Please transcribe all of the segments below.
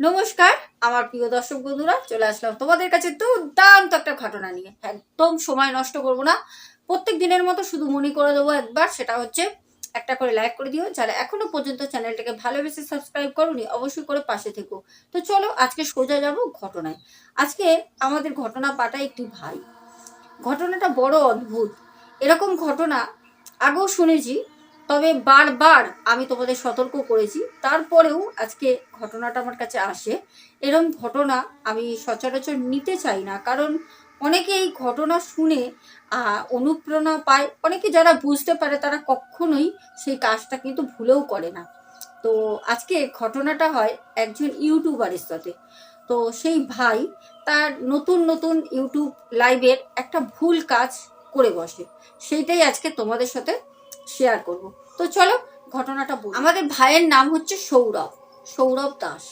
নমস্কার, আমার প্রিয় দর্শক বন্ধুরা, চলে আসলাম তোমাদের কাছে দুর্দান্ত একটা ঘটনা নিয়ে। একদম সময় নষ্ট করব না। প্রত্যেক দিনের মতো শুধু মনে করে দেবো একবার, সেটা হচ্ছে একটা করে লাইক করে দিও, যারা এখনও পর্যন্ত চ্যানেলটাকে ভালোবেসে সাবস্ক্রাইব করোনি, অবশ্যই করে পাশে থেকো। তো চলো আজকে সোজা যাব ঘটনায়। আজকে আমাদের ঘটনা পাটা একটি ভাই। ঘটনাটা বড় অদ্ভুত। এরকম ঘটনা আগেও শুনেছি তবে বারবার আমি তোমাদের সতর্ক করেছি। তারপরেও আজকে ঘটনাটা আমার কাছে আসে। এরকম ঘটনা আমি সচরাচর নিতে চাই না। কারণ অনেকে এই ঘটনা শুনে অনুপ্রেরণা পায়। অনেকে যারা বুঝতে পারে, তারা কখনোই সেই কাজটা কিন্তু ভুলেও করে না। তো আজকে ঘটনাটা হয় একজন ইউটিউবারের সাথে। তো সেই ভাই তার নতুন নতুন ইউটিউব লাইভের একটা ভুল কাজ করে বসে। সেইটাই আজকে তোমাদের সাথে শেয়ার করব। তো চলো ঘটনাটা বলি। আমাদের ভাইয়ের নাম হচ্ছে সৌরভ সৌরভ দাস।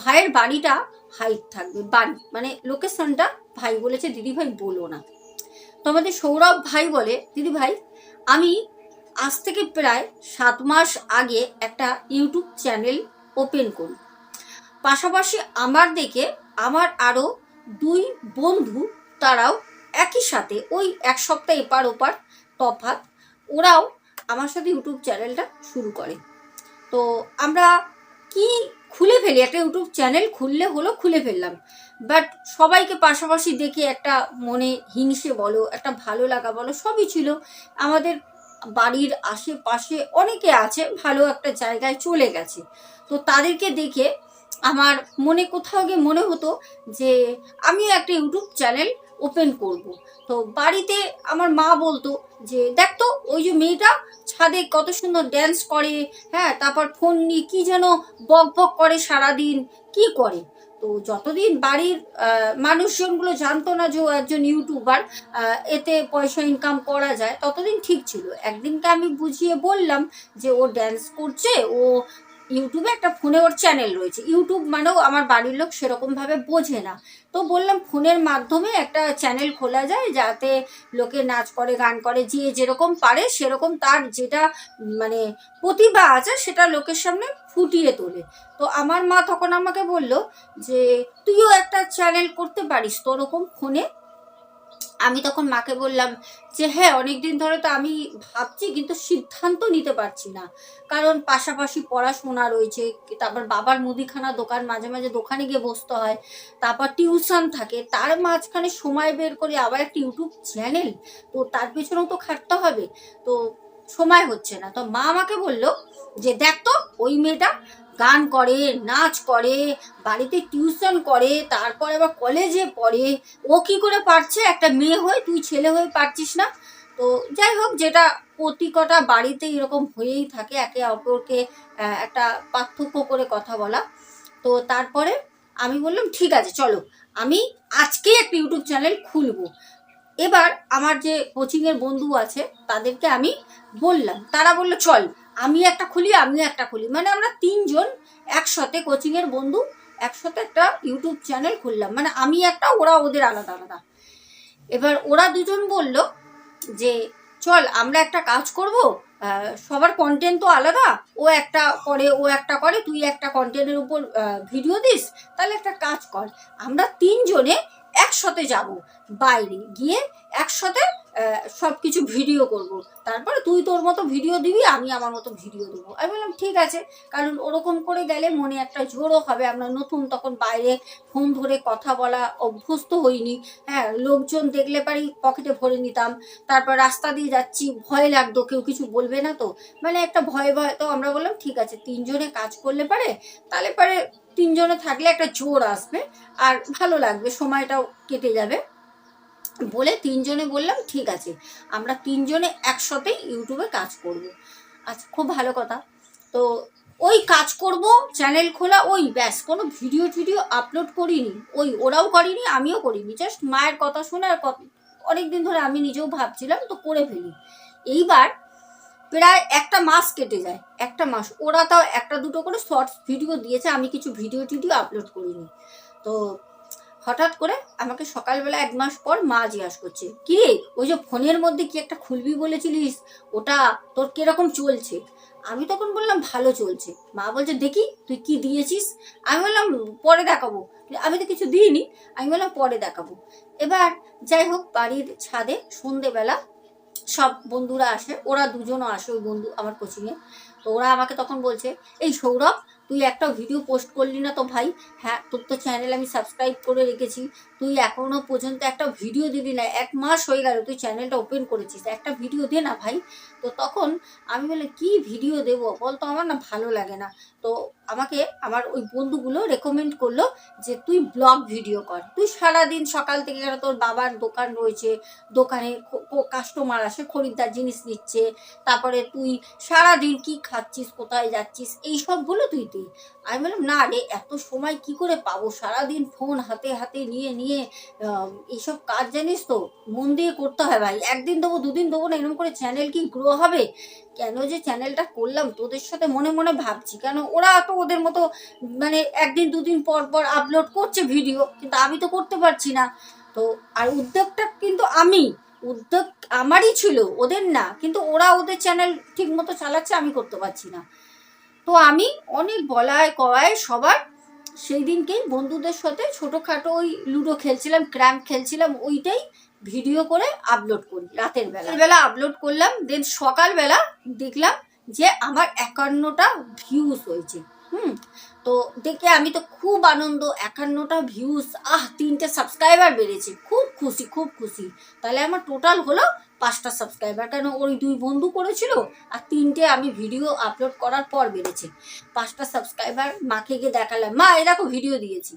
ভাইয়ের বাড়িটা হাইট থাকবে, বাড়ি মানে লোকেশনটা ভাই বলেছে দিদি ভাই বলো না। তো আমাদের সৌরভ ভাই বলে দিদি ভাই আমি আজ থেকে প্রায় সাত মাস আগে একটা ইউটিউব চ্যানেল ওপেন করি। পাশাপাশি আমার দেখে আমার আরও দুই বন্ধু তারাও একই সাথে ওই এক সপ্তাহ এপার ওপার তফাৎ, ওরাও আমার সাথে ইউটিউব চ্যানেলটা শুরু করে। তো আমরা কি খুলে ফেলি? একটা ইউটিউব চ্যানেল খুললে হলো খুলে ফেললাম। বাট সবাইকে পাশাপাশি দেখে একটা মনে হিংসে বলো, একটা ভালো লাগা বলো, সবই ছিল। আমাদের বাড়ির আশেপাশে অনেকে আছে, ভালো একটা জায়গায় চলে গেছে। তো তাদেরকে দেখে আমার মনে কোথাও গিয়ে মনে হতো যে আমিও একটা ইউটিউব চ্যানেল ওপেন করব। তো বাড়িতে আমার মা বলতো যে, দেখ তো, ওই যে মেয়েটা ছাদে কত সুন্দর ড্যান্স করে হ্যাঁ তারপর ফোন নিয়ে কি যেন বক বক করে সারাদিন, কি করে? তো যতদিন বাড়ির মানুষজনগুলো জানতো না যে একজন ইউটিউবার এতে পয়সা ইনকাম করা যায়, ততদিন ঠিক ছিল। একদিনকে আমি বুঝিয়ে বললাম যে ও ড্যান্স করছে, ও ইউটিউবে একটা ফোনে ওর চ্যানেল রয়েছে। ইউটিউব মানেও আমার বাড়ির লোক সেরকমভাবে বোঝে না। তো বললাম, ফোনের মাধ্যমে একটা চ্যানেল খোলা যায় যাতে লোকে নাচ করে, গান করে, যে যেরকম পারে সেরকম তার যেটা মানে প্রতিভা আছে সেটা লোকের সামনে ফুটিয়ে তোলে। তো আমার মা তখন আমাকে বলল যে, তুইও একটা চ্যানেল করতে পারিস তো ওরকম ফোনে? আমি তখন মাকে বললাম যে হ্যাঁ অনেক দিন ধরে তো আমি ভাবছি, কিন্তু সিদ্ধান্ত নিতে পারছি না। কারণ পাশাপাশি পড়াশোনা রয়েছে, তারপর বাবার মুদিখানা দোকান, মাঝে মাঝে দোকানে গিয়ে বসতে হয়, তারপর টিউশন থাকে, তার মাঝখানে সময় বের করে আবার একটা ইউটিউব চ্যানেল, তো তার পেছনেও তো খাটতে হবে, তো সময় হচ্ছে না। তো মা আমাকে বলল যে, দেখ তো, ওই মেয়েটা গান করে, নাচ করে, বাড়িতে টিউশন করে, তারপর আবার কলেজে পড়ে। ও কি করে পারছে? একটা মেয়ে হয়ে, তুই ছেলে হয়ে পারছিস না? তো যাই হোক, যেটা প্রতি কটা বাড়িতে এরকম হয়েই থাকে, একে অপরকে একটা পার্থক্য করে কথা বলা। তো তারপরে আমি বললাম, ঠিক আছে, চলো। আমি আজকেই একটা ইউটিউব চ্যানেল খুলবো। এবার আমার যে কোচিংয়ের বন্ধু আছে, তাদেরকে আমি বললাম, তারা বলল, চল। আমি একটা খুলি, আমিও একটা খুলি। মানে আমরা তিনজন একসাথে কোচিংয়ের বন্ধু, একসাথে একটা ইউটিউব চ্যানেল খুললাম। মানে আমি একটা, ওরা ওদের আলাদা আলাদা। এবার ওরা দুজন বলল যে, চল, আমরা একটা কাজ করব সবার কন্টেন্ট তো আলাদা। ও একটা করে, ও একটা করে, তুই একটা কন্টেন্টের উপর ভিডিও দিস, তাহলে একটা কাজ কর। আমরা তিনজনে একসাথে যাব। বাইরে গিয়ে একসাথে সব কিছু ভিডিও করব। তারপরে তুই তোর মতো ভিডিও দিবি, আমি আমার মতো ভিডিও দেবো। আমি বললাম, ঠিক আছে। কারণ ওরকম করে গেলে মনে একটা জোরও হবে। আমরা নতুন তখন বাইরে ফোন ধরে কথা বলা অভ্যস্ত হইনি। হ্যাঁ লোকজন দেখলে পারি পকেটে ভরে নিতাম। তারপর রাস্তা দিয়ে যাচ্ছি, ভয় লাগতো, কেউ কিছু বলবে না তো। মানে একটা ভয় ভয় তো আমরা বললাম, ঠিক আছে, তিনজনে কাজ করলে পারে। তাহলে পারে তিনজনে থাকলে একটা জোর আসবে আর ভালো লাগবে, সময়টাও কেটে যাবে। বলে তিনজনে বললাম, ঠিক আছে, আমরা তিনজনে একসাথেই ইউটিউবে কাজ করব। আচ্ছা খুব ভালো কথা। তো ওই কাজ করব, চ্যানেল খোলা, ওই ব্যাস, কোনো ভিডিও টিডিও আপলোড করিনি। ওই ওরাও করিনি, আমিও করিনি, জাস্ট মায়ের কথা শুনে আর অনেক দিন ধরে আমি নিজেও ভাবছিলাম তো করে ফেলি। এইবার প্রায় একটা মাস কেটে যায়, একটা মাস। ওরা তাও একটা দুটো করে শর্টস ভিডিও দিয়েছে, আমি কিছু ভিডিও টিডিও আপলোড করিনি। তো হঠাৎ করে আমাকে সকালবেলা এক মাস পর মা জিজ্ঞাসা করছে, কি ওই যে ফোনের মধ্যে কি একটা খুলবি বলেছিলিস? ওটা তোর কীরকম চলছে? আমি তখন বললাম, ভালো চলছে। মা বলছে, দেখি, তুই কি দিয়েছিস? আমি বললাম, পরে দেখাবো। আমি তো কিছু দিইনি, আমি বললাম, পরে দেখাবো। এবার যাই হোক, বাড়ির ছাদে সন্ধেবেলা সব বন্ধুরা আসে, ওরা দুজনও আসে ওই বন্ধু, আমার কোচিংয়ে তো ওরা আমাকে তখন বলছে, এই সৌরভ, তুই একটা ভিডিও পোস্ট করলি না তো ভাই? হ্যাঁ তোর তো চ্যানেল আমি সাবস্ক্রাইব করে রেখেছি। তুই এখনও পর্যন্ত একটা ভিডিও দিবি না, এক মাস হয়ে গেল তুই চ্যানেলটা ওপেন করেছিস, একটা ভিডিও দে না ভাই। তো তখন আমি বলে কি ভিডিও দেবো? বল তো আমার না ভালো লাগে না। তো আমাকে আমার ওই বন্ধুগুলো রেকমেন্ড করল যে তুই ব্লগ ভিডিও কর। তুই সারাদিন সকাল থেকে কেন তোর বাবার দোকান রয়েছে, দোকানে কাস্টমার আসে, খরিদ্দার জিনিস নিচ্ছে, তারপরে তুই সারাদিন কি খাচ্ছিস, কোথায় যাচ্ছিস এই সবগুলো তুই দে। আমি বললাম, না রে, এত সময় কি করে পাবো? সারাদিন ফোন হাতে হাতে নিয়ে নিয়ে এইসব কাজ জানিস তো? মন দিয়ে করতে হয় ভাই। একদিন দেবো, দুদিন দেবো না, এরকম করে চ্যানেল কি গ্রো হবে? কেন যে চ্যানেলটা করলাম, তোদের সাথে মনে মনে ভাবছি। কেন ওরা তো ওদের মতো মানে একদিন, দুদিন পর পর আপলোড করছে ভিডিও কিন্তু আমি তো করতে পারছি না। তো, আর উদ্যোগটা কিন্তু আমি, উদ্যোগ আমারই ছিল, ওদের না। কিন্তু ওরা ওদের চ্যানেল ঠিক মতো চালাচ্ছে, আমি করতে পারছি না। তো আমি অনেক বলায় কওয়ায় সবার। সেই দিনকেই বন্ধুদের সাথে ছোটোখাটো ওই লুডো খেলছিলাম, ক্র্যাম্প খেলছিলাম, ওইটাই ভিডিও করে আপলোড করি রাতের বেলা। বেলা আপলোড করলাম দেন সকালবেলা দেখলাম যে আমার একান্নটা ভিউজ হয়েছে। হুম তো দেখে আমি তো খুব আনন্দ, একান্নটা ভিউজ আহ, তিনটে সাবস্ক্রাইবার বেড়েছে। খুব খুশি খুব খুশি। তাহলে আমার টোটাল হলো পাঁচটা সাবস্ক্রাইবার কেন ওই দুই বন্ধু করেছিল আর তিনটে আমি ভিডিও আপলোড করার পর বেড়েছে। পাঁচটা সাবস্ক্রাইবার মাকে গিয়ে দেখালাম, মা এরকম ভিডিও দিয়েছি।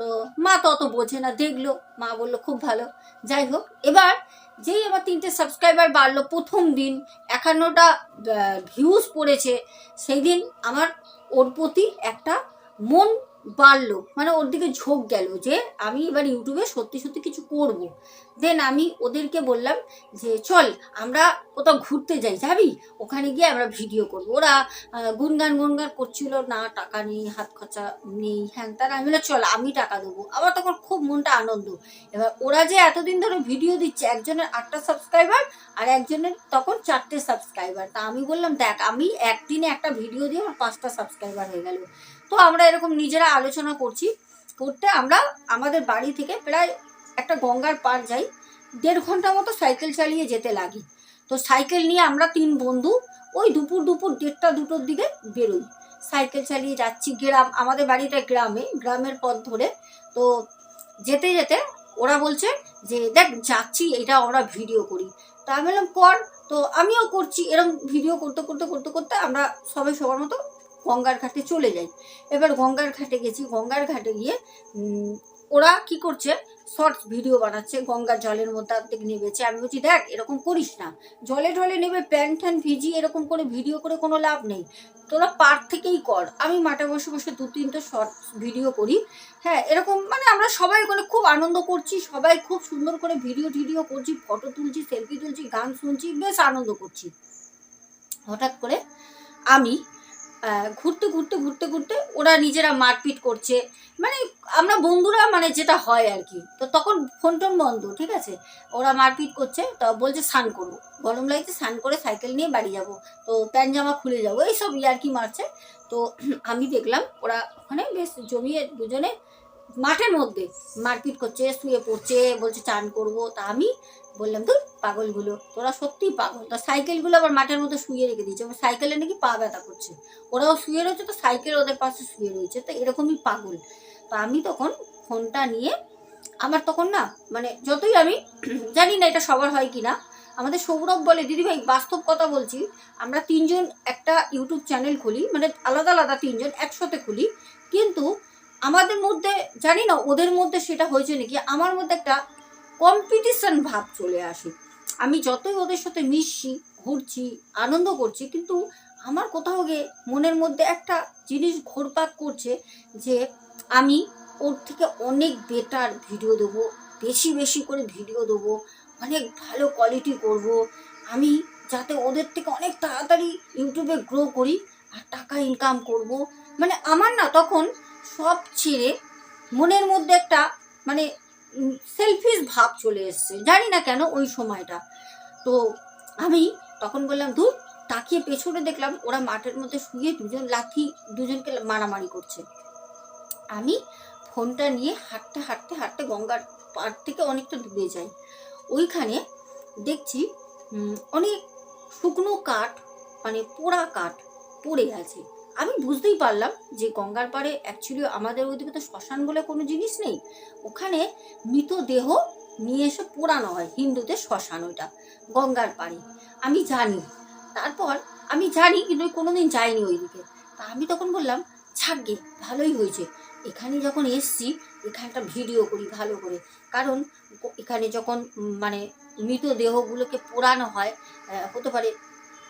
তো মা তো অত বোঝে না, দেখল। মা বলল, খুব ভালো। যাই হোক, এবার যেই আমার তিনটে সাবস্ক্রাইবার বাড়লো প্রথম দিন, একান্নটা ভিউজ পড়েছে, সেই দিন আমার ওর প্রতি একটা মন বাড়লো। মানে ওর দিকে ঝোঁক গেল যে আমি এবার ইউটিউবে সত্যি সত্যি কিছু করব। দেন আমি ওদেরকে বললাম যে, চল, আমরা কোথাও ঘুরতে যাই, যাবি? ওখানে গিয়ে আমরা ভিডিও করব। ওরা গুনগান গুনগান করছিল, না, টাকা নেই, হাত খরচা নেই, হ্যান তার আমি বললাম, চল, আমি টাকা দেবো। আমার তখন খুব মনটা আনন্দ। এবার ওরা যে এতদিন ধরে ভিডিও দিচ্ছে, একজনের আটটা সাবস্ক্রাইবার আর একজনের তখন চারটে সাবস্ক্রাইবার তা আমি বললাম, দেখ, আমি একদিনে একটা ভিডিও দিয়ে আমার পাঁচটা সাবস্ক্রাইবার হয়ে গেল। তো আমরা এরকম নিজেরা আলোচনা করছি। করতে আমরা আমাদের বাড়ি থেকে প্রায় একটা গঙ্গার পার যাই। দেড় ঘণ্টা মতো সাইকেল চালিয়ে যেতে লাগি। তো সাইকেল নিয়ে আমরা তিন বন্ধু ওই দুপুর দুপুর দেড়টা দুটোর দিকে বেরোই। সাইকেল চালিয়ে যাচ্ছি গ্রাম, আমাদের বাড়িটা গ্রামে, গ্রামের পথ ধরে। তো যেতে যেতে ওরা বলছে যে, দেখ, যাচ্ছি এটা আমরা ভিডিও করি। তা আমি বললাম, কর। তো আমিও করছি এরকম ভিডিও করতে করতে করতে করতে আমরা সবাই সবার মতো গঙ্গার ঘাটে চলে যাই। এবার গঙ্গার ঘাটে গেছি। গঙ্গার ঘাটে গিয়ে ওরা কি করছে? শর্টস ভিডিও বানাচ্ছে গঙ্গার জলের মধ্যে অর্ধেক নেমেছে। আমি বলছি, দেখ, এরকম করিস না। জলে ঢলে নেবে প্যান ট্যান ভিজি এরকম করে ভিডিও করে কোনো লাভ নেই। তোরা পার থেকেই কর। আমি মাঠে বসে বসে দু তিনটে শর্টস ভিডিও করি। হ্যাঁ এরকম মানে আমরা সবাই ওখানে খুব আনন্দ করছি, সবাই খুব সুন্দর করে ভিডিও টিডিও করছি, ফটো তুলছি, সেলফি তুলছি, গান শুনছি, বেশ আনন্দ করছি। হঠাৎ করে আমি ঘুরতে ঘুরতে ঘুরতে ঘুরতে ওরা নিজেরা মারপিট করছে। মানে আমরা বন্ধুরা মানে যেটা হয় আর কি। তো তখন ফোন টোন বন্ধ, ঠিক আছে? ওরা মারপিট করছে, তো বলছে, স্নান করব গরম লাগছে, স্নান করে সাইকেল নিয়ে বাড়ি যাব। তো প্যান্ট জামা খুলে যাব, এইসব ইয়ার্কি মারছে। তো আমি দেখলাম, ওরা ওখানে বেশ জমিয়ে দুজনে মাঠের মধ্যে মারপিট করছে, শুয়ে পড়ছে, বলছে চান করব। তা আমি বললাম তো পাগলগুলো, তোরা সত্যিই পাগল। তা সাইকেলগুলো আবার মাঠের মধ্যে শুয়ে রেখে দিয়েছে আমার সাইকেলে নাকি পা ব্যথা করছে। ওরাও শুয়ে রয়েছে, তো সাইকেল ওদের পাশে শুয়ে রয়েছে, তো এরকমই পাগল। তো আমি তখন ফোনটা নিয়ে আমার তখন না মানে যতই আমি জানি না এটা সবার হয় কি না আমাদের সৌরভ বলে দিদিভাই বাস্তব কথা বলছি, আমরা তিনজন একটা ইউটিউব চ্যানেল খুলি মানে আলাদা আলাদা তিনজন একসাথে খুলি, কিন্তু আমাদের মধ্যে, জানি না ওদের মধ্যে সেটা হয়েছে নাকি, আমার মধ্যে একটা কম্পিটিশন ভাব চলে আসে। আমি যতই ওদের সাথে মিশছি, ঘুরছি, আনন্দ করছি, কিন্তু আমার কোথাও গিয়ে মনের মধ্যে একটা জিনিস ঘোরপাক করছে যে আমি ওর থেকে অনেক বেটার ভিডিও দেবো, বেশি বেশি করে ভিডিও দেবো, অনেক ভালো কোয়ালিটি করব। আমি যাতে ওদের থেকে অনেক তাড়াতাড়ি ইউটিউবে গ্রো করি আর টাকা ইনকাম করব। মানে আমার না তখন সব ছেড়ে মনের মধ্যে একটা মানে সেলফিস ভাব চলে এসছে। জানি না কেন ওই সময়টা। তো আমি তখন বললাম, ধুর, তাকিয়ে পেছনে দেখলাম ওরা মাঠের মধ্যে শুয়ে দুজন লাথি দুজনকে মারামারি করছে। আমি ফোনটা নিয়ে হাঁটতে হাঁটতে হাঁটতে গঙ্গার পাড় থেকে অনেকটা দূরে যাই। ওইখানে দেখছি অনেক শুকনো কাঠ মানে পোড়া কাঠ পড়ে আছে। আমি বুঝতেই পারলাম যে গঙ্গার পাড়ে অ্যাকচুয়ালি আমাদের ওইদিকে তো শ্মশান বলে কোনো জিনিস নেই। ওখানে মৃতদেহ নিয়ে এসে পোড়ানো হয়, হিন্দুদের শ্মশান ওইটা, গঙ্গার পাড়ে। আমি জানি। তারপর আমি জানি কিন্তু কোনোদিন যাইনি ওইদিকে। তা আমি তখন বললাম ছাড়গে ভালোই হয়েছে। এখানে যখন এসছি এখানটা ভিডিও করি, ভালো করে। কারণ এখানে যখন মানে মৃতদেহগুলোকে পোড়ানো হয় হতে পারে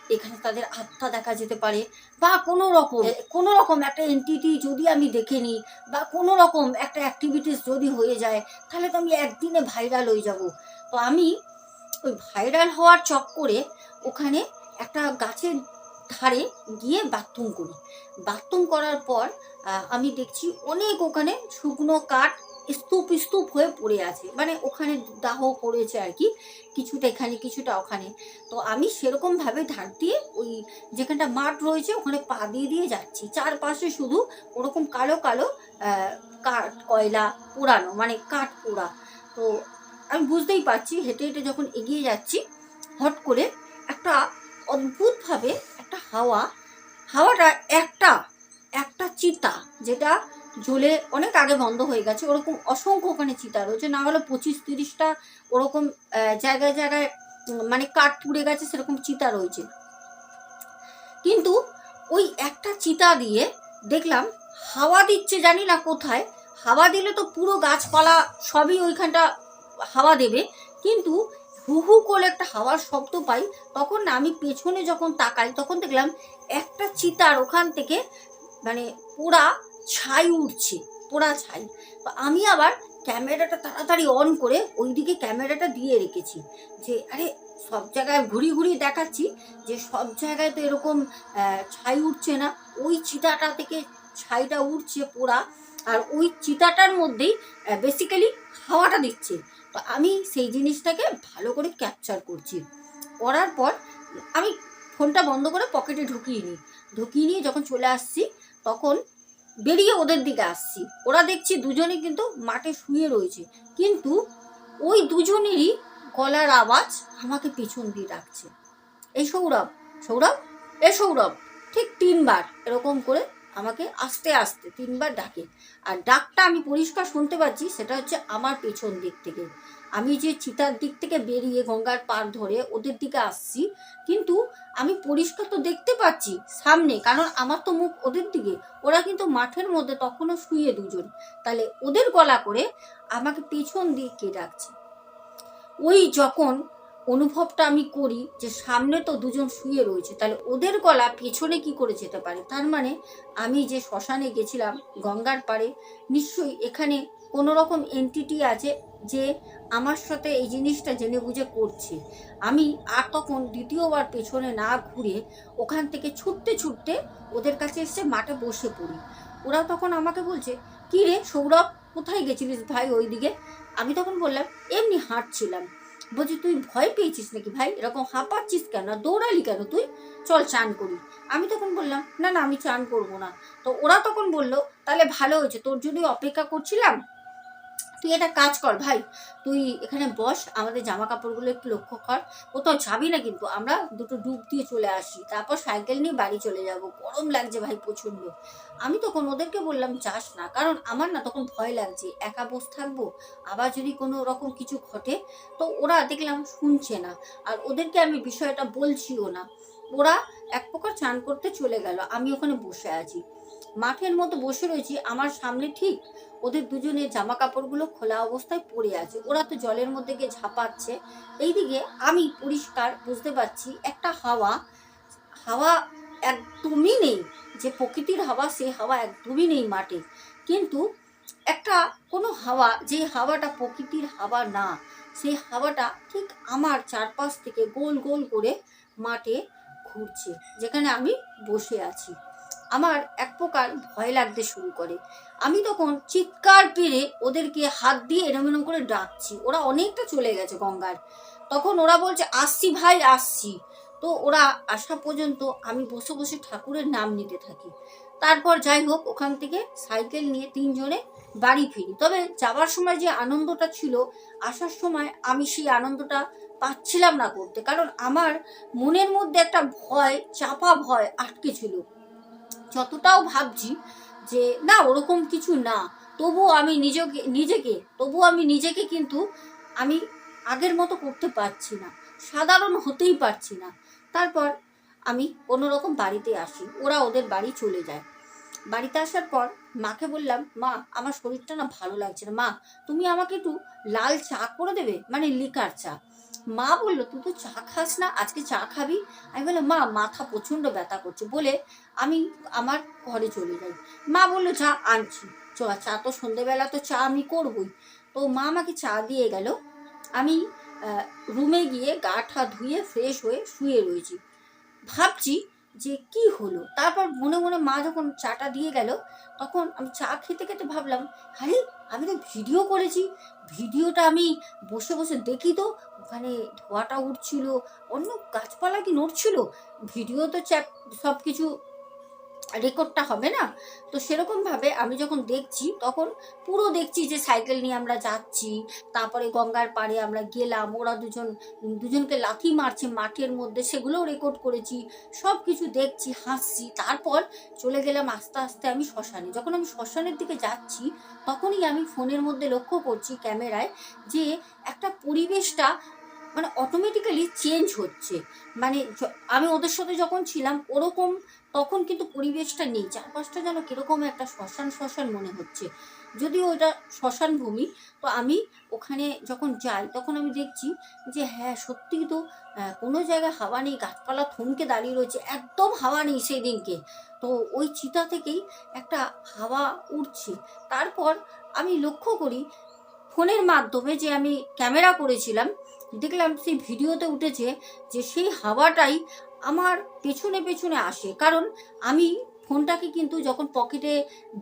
এখানে তাদের আত্মা দেখা যেতে পারে বা কোনো রকম কোনো রকম একটা এন্টিটি যদি আমি দেখে নিই বা কোনো রকম একটা অ্যাক্টিভিটিস যদি হয়ে যায় তাহলে তো আমি একদিনে ভাইরাল হয়ে যাব। তো আমি ওই ভাইরাল হওয়ার চক্করে ওখানে একটা গাছের ধারে গিয়ে বাথরুম করি। বাথরুম করার পর আমি দেখছি অনেক ওখানে শুকনো কাঠ স্তূপ স্তূপ হয়ে পড়ে আছে। মানে ওখানে দাহ পড়েছে আর কি, কিছুটা এখানে, কিছুটা ওখানে। তো আমি সেরকমভাবে ধার দিয়ে ওই যেখানটা মাঠ রয়েছে, ওখানে পা দিয়ে দিয়ে যাচ্ছি। চারপাশে শুধু ওরকম কালো কালো কাঠ, কয়লা পোড়ানো মানে কাঠ পোড়া। তো আমি বুঝতেই পারছি, হেঁটে হেঁটে যখন এগিয়ে যাচ্ছি, হট করে একটা অদ্ভুতভাবে একটা হাওয়া, হাওয়াটা একটা একটা চিতা, যেটা জ্বলে অনেক আগে বন্ধ হয়ে গেছে। ওরকম অসংখ্য ওখানে চিতা রয়েছে। না হলে পঁচিশ তিরিশটা ওরকম জায়গায় জায়গায় মানে কাঠ পুড়ে গেছে, সেরকম চিতা রয়েছে। কিন্তু ওই একটা চিতা দিয়ে দেখলাম হাওয়া দিচ্ছে জানি না কোথায়। হাওয়া দিলে তো পুরো গাছপালা সবই ওইখানটা হাওয়া দেবে। কিন্তু হু হু করে একটা হাওয়ার শব্দ পাই। তখন না আমি পেছনে যখন তাকাই, তখন দেখলাম একটা চিতার ওখান থেকে মানে পোড়া ছাই উঠছে পোড়া ছাই। তো আমি আবার ক্যামেরাটা তাড়াতাড়ি অন করে ওইদিকে ক্যামেরাটা দিয়ে রেখেছি যে, আরে, সব জায়গায় ঘুরি ঘুরি দেখাচ্ছি যে, সব জায়গায় তো এরকম ছাই উঠছে না। ওই চিতাটা থেকে ছাইটা উঠছে পোড়া আর ওই চিতাটার মধ্যেই বেসিক্যালি হাওয়াটা দিচ্ছে। তো আমি সেই জিনিসটাকে ভালো করে ক্যাপচার করছি। করার পর আমি ফোনটা বন্ধ করে পকেটে ঢুকিয়ে নিই। ঢুকিয়ে নিয়ে যখন চলে আসছি, তখন বেরিয়ে ওদের দিকে আসছি। ওরা দেখছি দুজনে কিন্তু মাঠে শুয়ে রয়েছে। কিন্তু ওই দুজনেরই গলার আওয়াজ আমাকে পিছন দিয়ে ডাকছে। এই সৌরভ সৌরভ, এ সৌরভ, ঠিক তিনবার এরকম করে আমাকে আস্তে আস্তে তিনবার ডাকে। আর ডাকটা আমি পরিষ্কার শুনতে পাচ্ছি, সেটা হচ্ছে আমার পেছন দিক থেকে। আমি যে চিতার দিক থেকে বেরিয়ে গঙ্গার পার ধরে ওদের দিকে আসছি, কিন্তু আমি পরিষ্কার তো দেখতে পাচ্ছি সামনে, কারণ আমার তো মুখ ওদের দিকে। ওরা কিন্তু মাঠের মধ্যে তখনও শুয়ে দুজন। তাহলে ওদের গলা করে আমাকে পেছন দিয়ে কে ডাকছে। ওই যখন অনুভবটা আমি করি যে সামনে তো দুজন শুয়ে রয়েছে, তাহলে ওদের গলা পেছনে কি করে যেতে পারে? তার মানে আমি যে শ্মশানে গেছিলাম, গঙ্গার পাড়ে, নিশ্চয়ই এখানে কোনো রকম এন্টিটি আছে যে আমার সাথে এই জিনিসটা জেনে বুঝে করছে। আমি আর তখন দ্বিতীয়বার পেছনে না ঘুরে ওখান থেকে ছুটতে ছুটতে ওদের কাছে এসে মাঠে বসে পড়ি। ওরা তখন আমাকে বলছে, কি রে সৌরভ, কোথায় গেছিলিস ভাই ওইদিকে? আমি তখন বললাম, এমনি হাঁটছিলাম। বলছি, তুই ভয় পেয়েছিস নাকি ভাই? এরকম হাঁপাচ্ছিস কেন? দৌড়ালি কেন তুই? চল চান করি। আমি তখন বললাম, না না, আমি চান করব না। তো ওরা তখন বলল, তাহলে ভালো হয়েছে। তোর জন্যই অপেক্ষা করছিলাম। তুই একটা কাজ কর ভাই, তুই এখানে বস, আমাদের জামা কাপড়গুলো একটু লক্ষ্য কর। কোথাও যাবি না কিন্তু, আমরা দুটো ডুব দিয়ে চলে আসি, তারপর সাইকেল নিয়ে বাড়ি চলে যাব। গরম লাগছে ভাই প্রচণ্ড। আমি তখন ওদেরকে বললাম, যাস না। কারণ আমার না তখন ভয় লাগছে, একা বসে থাকব, আবার যদি কোনো রকম কিছু ঘটে, তো ওরা দেখলাম শুনছে না। আর ওদেরকে আমি বিষয়টা বলছিও না। ওরা এক প্রকার চান করতে চলে গেল, আমি ওখানে বসে আছি। মাঠের মতো বসে রয়েছি, আমার সামনে ঠিক ওদের দুজনের জামা কাপড়গুলো খোলা অবস্থায় পড়ে আছে। ওরা তো জলের মধ্যে গিয়ে ঝাঁপাচ্ছে। এইদিকে আমি পরিষ্কার বুঝতে পারছি, একটা হাওয়া হাওয়া একদমই নেই, যে প্রকৃতির হাওয়া, সেই হাওয়া একদমই নেই মাঠে। কিন্তু একটা কোনো হাওয়া, যে হাওয়াটা প্রকৃতির হাওয়া না, সেই হাওয়াটা ঠিক আমার চারপাশ থেকে গোল গোল করে মাঠে ঘুরছে, যেখানে আমি বসে আছি। আমার এক প্রকার ভয় লাগতে শুরু করে। আমি তখন চিৎকার পেরে ওদেরকে হাত দিয়ে এরম এরম করে ডাকছি। ওরা অনেকটা চলে গেছে গঙ্গার। তখন ওরা বলছে, আসছি ভাই, আসছি। তো ওরা আসা পর্যন্ত আমি বসে বসে ঠাকুরের নাম নিতে থাকি। তারপর যাই হোক, ওখান থেকে সাইকেল নিয়ে তিনজনে বাড়ি ফিরি। তবে যাওয়ার সময় যে আনন্দটা ছিল, আসার সময় আমি সেই আনন্দটা পাচ্ছিলাম না করতে। কারণ আমার মনের মধ্যে একটা ভয়, চাপা ভয় আটকে ছিল। যতটাও ভাবছি যে, না, ওরকম কিছু না। তবুও আমি নিজেকে নিজেকে তবুও আমি নিজেকে কিন্তু আমি আগের মতো করতে পারছি না। সাধারণ হতেই পারছি না। তারপর আমি রকম বাড়িতে আসি। ওরা ওদের বাড়ি চলে যায়। বাড়িতে আসার পর মাকে বললাম, মা, আমার শরীরটা না ভালো লাগছে না। মা, তুমি আমাকে একটু লাল চা করে দেবে? মানে লিকার চা। মা বলল, তুই তো চা খাস না, আজকে চা খাবি? আমি বললাম, মা, মাথা প্রচণ্ড ব্যথা করছে। বলে আমি আমার ঘরে চলে যাই। মা বলল চা আনছি। চ চা তো সন্ধেবেলা তো চা আমি করবই। তো মা আমাকে চা দিয়ে গেল। আমি রুমে গিয়ে গা ঠা ধুয়ে ফ্রেশ হয়ে শুয়ে রয়েছি। ভাবছি যে কি হলো? তারপর মনে মনে মা যখন চাটা দিয়ে গেল, তখন আমি চা খেতে খেতে ভাবলাম, আরে, আমি তো ভিডিও করেছি। ভিডিওটা আমি বসে বসে দেখি তো ওখানে ধোয়াটা উঠছিল, অন্য গাছপালা কি নড়ছিল? ভিডিও তো চ্যাপ সব কিছু রেকর্ডটা হবে না? তো সেরকমভাবে আমি যখন দেখছি, তখন পুরো দেখছি যে সাইকেল নিয়ে আমরা যাচ্ছি, তারপরে গঙ্গার পাড়ে আমরা গেলাম, ওরা দুজন, দুজনকে লাথি মারছে মাঠের মধ্যে, সেগুলোও রেকর্ড করেছি সব কিছু দেখছি, হাসছি, তারপর চলে গেলাম আস্তে আস্তে আমি শ্মশানে। যখন আমি শ্মশানের দিকে যাচ্ছি, তখনই আমি ফোনের মধ্যে লক্ষ্য করছি ক্যামেরায় যে একটা পরিবেশটা মানে অটোমেটিক্যালি চেঞ্জ হচ্ছে। মানে আমি ওদের সাথে যখন ছিলাম, ওরকম তখন কিন্তু পরিবেশটা নেই। চারপাশটা যেন কীরকম একটা শ্মশান শ্মশান মনে হচ্ছে। যদিও ওটা শ্মশান ভূমি, তো আমি ওখানে যখন যাই, তখন আমি দেখছি যে হ্যাঁ সত্যিই তো কোনো জায়গায় হাওয়া নেই, গাছপালা থমকে দাঁড়িয়ে রয়েছে, একদম হাওয়া নেই সেই দিনকে তো ওই চিতা থেকেই একটা হাওয়া উঠছে। তারপর আমি লক্ষ্য করি, ফোনের মাধ্যমে যে আমি ক্যামেরা করেছিলাম দেখলাম সেই ভিডিওতে উঠেছে যে সেই হাওয়াটাই আমার পেছনে পেছনে আসে। কারণ আমি ফোনটাকে কিন্তু যখন পকেটে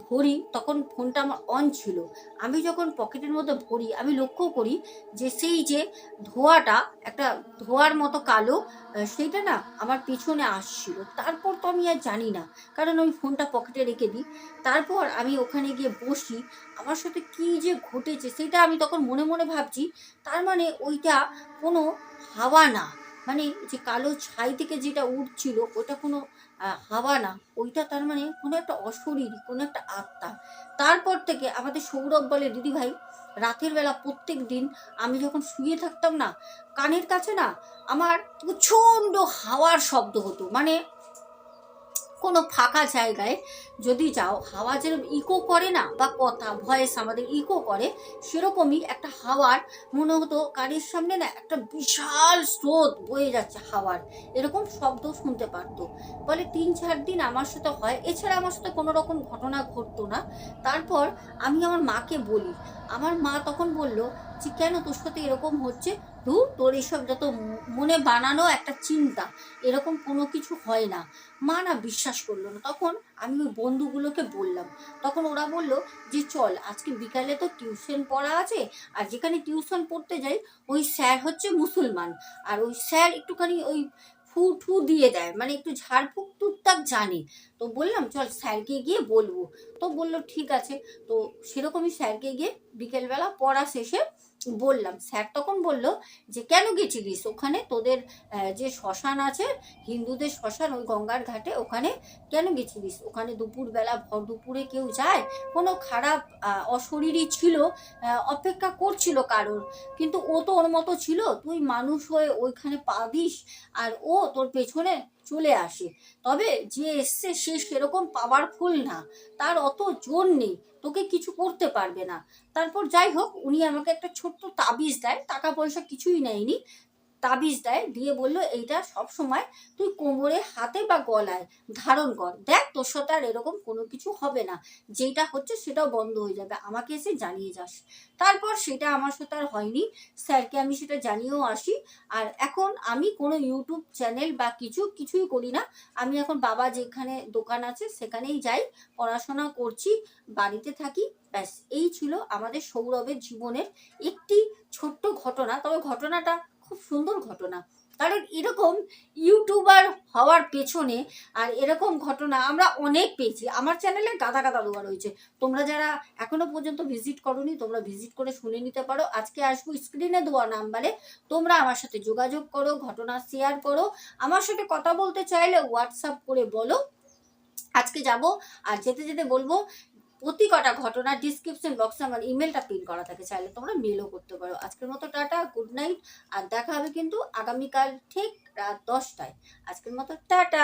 ভরি, তখন ফোনটা আমার অন ছিল। আমি যখন পকেটের মধ্যে ভরি, আমি লক্ষ্য করি যে সেই যে ধোঁয়াটা, একটা ধোঁয়ার মতো কালো সেইটা না আমার পেছনে আসছিল। তারপর তো আমি আর জানি না, কারণ আমি ফোনটা পকেটে রেখে দিই। তারপর আমি ওখানে গিয়ে বসি, আমার সাথে কি যে ঘটেছে সেটা আমি তখন মনে মনে ভাবছি। তার মানে ওইটা কোনো হাওয়া না মানে যে কালো ছাই থেকে যেটা উঠছিল, ওটা কোনো হাওয়া না, ওইটা তার মানে কোনো একটা অশরীর, কোনো একটা আত্মা। তারপর থেকে আমাদের সৌরভ বলে, দিদি ভাই, রাতের বেলা প্রত্যেক দিন আমি যখন শুয়ে থাকতাম না, কানের কাছে না আমার প্রচণ্ড হাওয়ার শব্দ হতো। মানে কোনো ফাঁকা জায়গায় যদি যাও, হাওয়া যেরকম ইকো করে না বা কথা ভয়েস আমাদের ইকো করে, সেরকমই একটা হাওয়ার মনে হতো কানের সামনে না একটা বিশাল স্রোত বয়ে যাচ্ছে হাওয়ার। এরকম শব্দ শুনতে পারতো। বলে তিন চার দিন আমার সাথে হয়, এছাড়া আমার সাথে কোনো রকম ঘটনা ঘটতো না। তারপর আমি আমার মাকে বলি। আমার মা তখন বলল যে কেন তোর সাথে এরকম হচ্ছে? ধুর তোর এসব যত মনে বানানো একটা চিন্তা, এরকম কোনো কিছু হয় না। মা না বিশ্বাস করল না। তখন আমি ওই বন্ধুগুলোকে বললাম। তখন ওরা বলল যে, চল, আজকে বিকালে তো টিউশন পড়া আছে, আর যেখানে টিউশন পড়তে যাই, ওই স্যার হচ্ছে মুসলমান। আর ওই স্যার একটুখানি ওই ফু ঠু দিয়ে দেয় মানে একটু ঝাড়ফুঁক টুকটাক জানে। তো বললাম, চল, স্যারকে গিয়ে বলব। তো বলল, ঠিক আছে। তো সেরকমই স্যারকে গিয়ে বিকেলবেলা পড়া শেষে বললাম। স্যার তখন বলল যে কেন গেছিলিস? ওখানে তোদের যে শ্মশান আছে হিন্দুদের শ্মশান ওই গঙ্গার ঘাটে ওখানে কেন গেছিলিস? ওখানে দুপুরবেলা ভর দুপুরে কেউ যায়? কোনো খারাপ আহ, অশরীরী ছিল? অপেক্ষা করছিল কারোর? কিন্তু ও তো ওর মতো ছিল। তুই মানুষ হয়ে ওইখানে পা দিস আর ও তোর পেছনে চলে আসে। তবে যে এসছে সে সেরকম পাওয়ারফুল না। তার অত জোর নেই, তোকে কিছু করতে পারবে না। তারপর যাই হোক, উনি আমাকে একটা ছোট্ট তাবিজ দেয়। টাকা পয়সা কিছুই নেয়নি। তাবিজ দেয়, দিয়ে বলল, এইটা সব সময় তুই কোমরে, হাতে বা গলায় ধারণ কর। দেখ, তোর সাথে আর এরকম কোনো কিছু হবে না। যেটা হচ্ছে সেটাও বন্ধ হয়ে যাবে। আমাকে এসে জানিয়ে যাস। তারপর সেটা আমার সাথে আর হয়নি। স্যারকে আমি সেটা জানিয়েও আসি। আর এখন আমি কোনো ইউটিউব চ্যানেল বা কিছু, কিছুই করি না। আমি এখন বাবা যেখানে দোকান আছে সেখানেই যাই, পড়াশোনা করছি, বাড়িতে থাকি। ব্যাস, এই ছিল আমাদের সৌরভের জীবনের একটি ছোট্ট ঘটনা। তবে ঘটনাটা খুব সুন্দর ঘটনা। কারণ এরকম ইউটিউবার হওয়ার পেছনে আর এরকম ঘটনা আমরা অনেক পেয়েছি। আমার চ্যানেলে গাদা গাদা দেওয়া রয়েছে। তোমরা যারা এখনও পর্যন্ত ভিজিট করোনি, তোমরা ভিজিট করে শুনে নিতে পারো। আজকে আসব স্ক্রিনে দেওয়া নাম্বারে। তোমরা আমার সাথে যোগাযোগ করো, ঘটনা শেয়ার করো। আমার সাথে কথা বলতে চাইলে হোয়াটসঅ্যাপ করে বলো। আজকে যাব আর যেতে যেতে বলব প্রতি কটা ঘটনা ডিসক্রিপশন বক্সে আমার ইমেলটা পিন করা থাকে। চাইলে তোমরা মেলও করতে পারো। আজকের মতো টাটা গুড নাইট আর দেখা হবে কিন্তু আগামীকাল ঠিক রাত দশটায়। আজকের মতো টাটা।